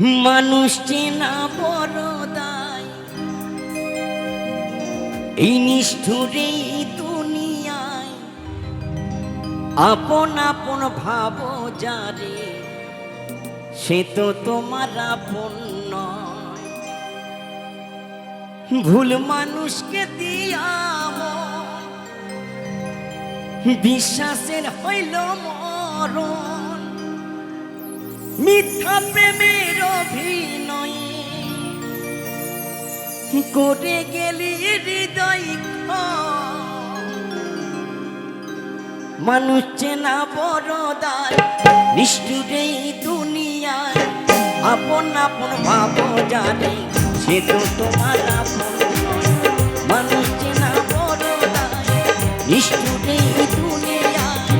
মানুষ চেনা বড় দায়। এই নিষ্ঠুরে দুনিয়ায়। আপন আপন ভাব যারে, সে তো তোমার আপন ভুল মানুষকে দিয়া বিশ্বাসের হইল মরণ। মিথ্যা প্রেমের অভিনয়ে করে গেলি হৃদয় মানুষ চেনা বড় দায়, নিষ্ঠুরে দুনিয়ায়। আপন আপন ভাব জানে, সে তো তোমার আপন মানুষ চেনা বড় দায়, নিষ্ঠুরে দুনিয়ায়।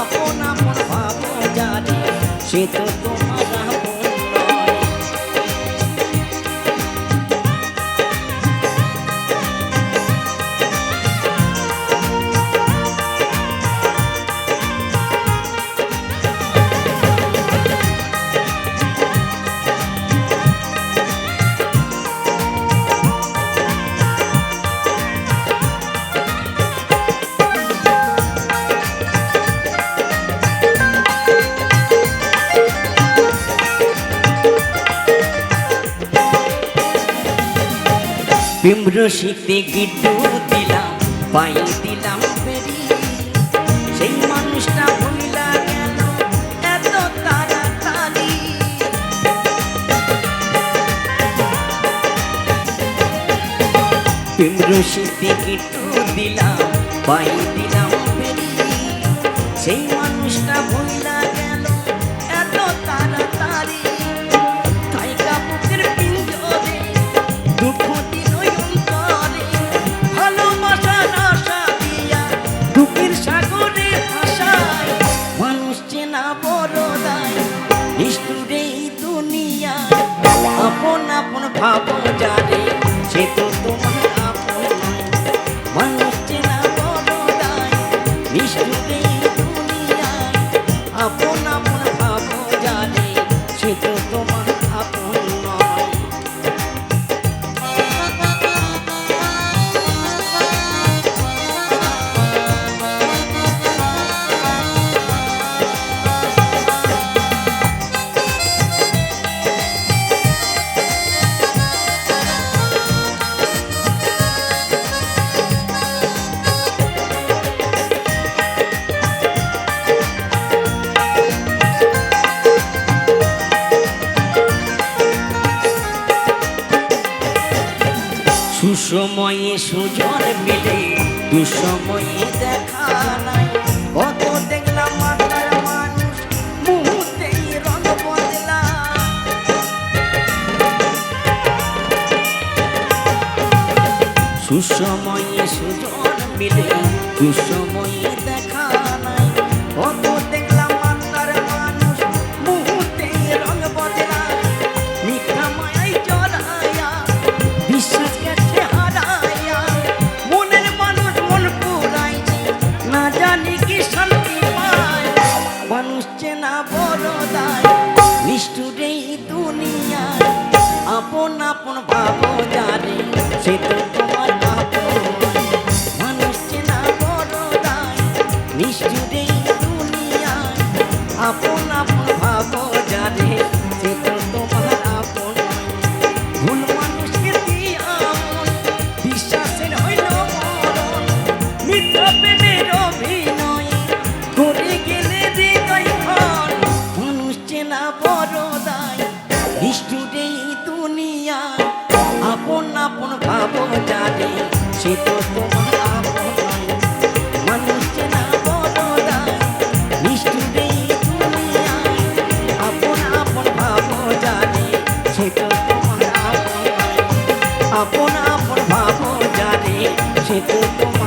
আপন আপন ভাব জানে, সে তো বিম্র শীতে গিট্টু দিলাম পাই দিলাম সেই মানুষটা ভুলিলা গেল দিলাম পাই দিলাম সেই মানুষটা গেল ভাব জানে সে তো তোমার আপন নয়। মানুষ চেনা বড় নিষ্ঠুরে দুনিয়ায় আপন আপন ভাব জানে, সে তো সুসময়ে সুজন মিলে, দুসময়ে দেখা নাই। কত দেখলাম মাথার মানুষ, মুহূর্তেই রং বদলা। সুসময়ে সুজন মিলে, দুসময়ে আপন আপন ভাবো জানি সে তো আপন আপন ভাব জানে সে তো তোমার